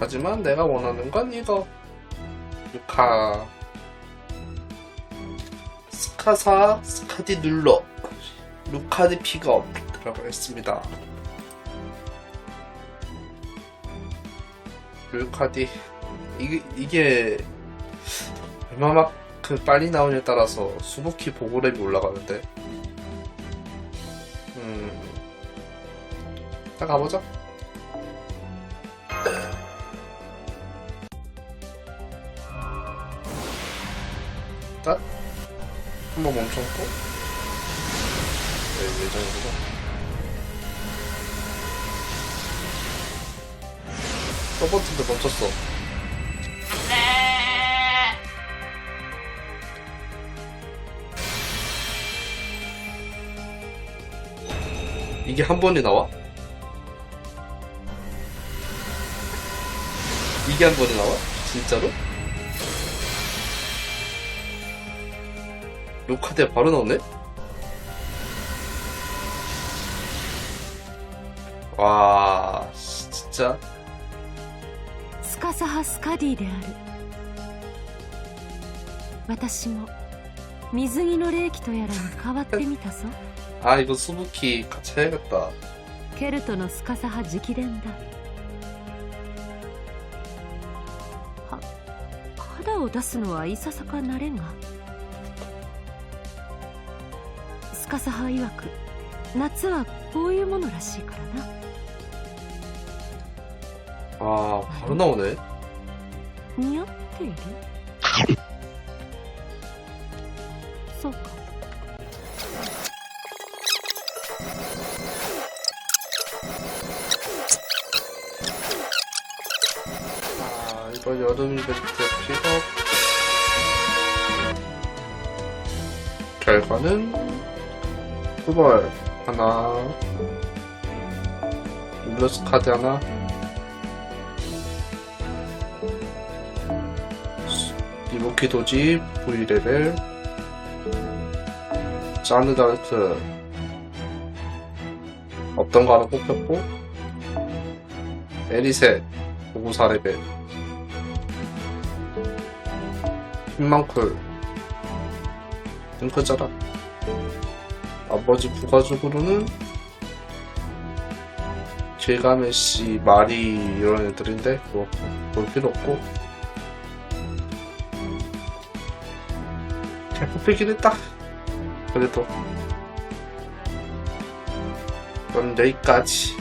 하지만 내가 원하는 건 이거. 루카. 스카사, 스카디 눌러. 루카디 픽업. 들어가겠습니다. 루카디. 이게, 이게, 얼마만큼 빨리 나오냐에 따라서 수부키 보고랩이 올라가는데. 음. 자, 가보자. 일단 한번 멈췄고 네, 예정으로 서버트인데 멈췄어 이게 한 번이 나와? 이게 한 번이 나와? 진짜로? 요카드에 바로 나오네? 와, 씨, 진짜. スカサハスカディである私も水着の霊気とやらに変わってみたぞ 아, 이거 수부키 같이 해야겠다. ケルトのスカサハ直伝だは肌を出すのはいささか慣れんが スカサハ曰く夏はこういうものらしいからな 아, 바로 나오네. 似合っているそうか 아, 이거 여름 이벤트 픽업. 결과는 후벌. 하나, 일러스 카드 하나, 이모키 도지 V레벨, 짜느다르트. 없던 거 하나 뽑혔고, 에리셋 보고 4레벨. 힘만큼 링크자라 아버지 부가적으로는 길가메시 마리 이런 애들인데 그거 볼 필요 없고. 잘 뽑히긴 했다. 그래도. 그럼 여기까지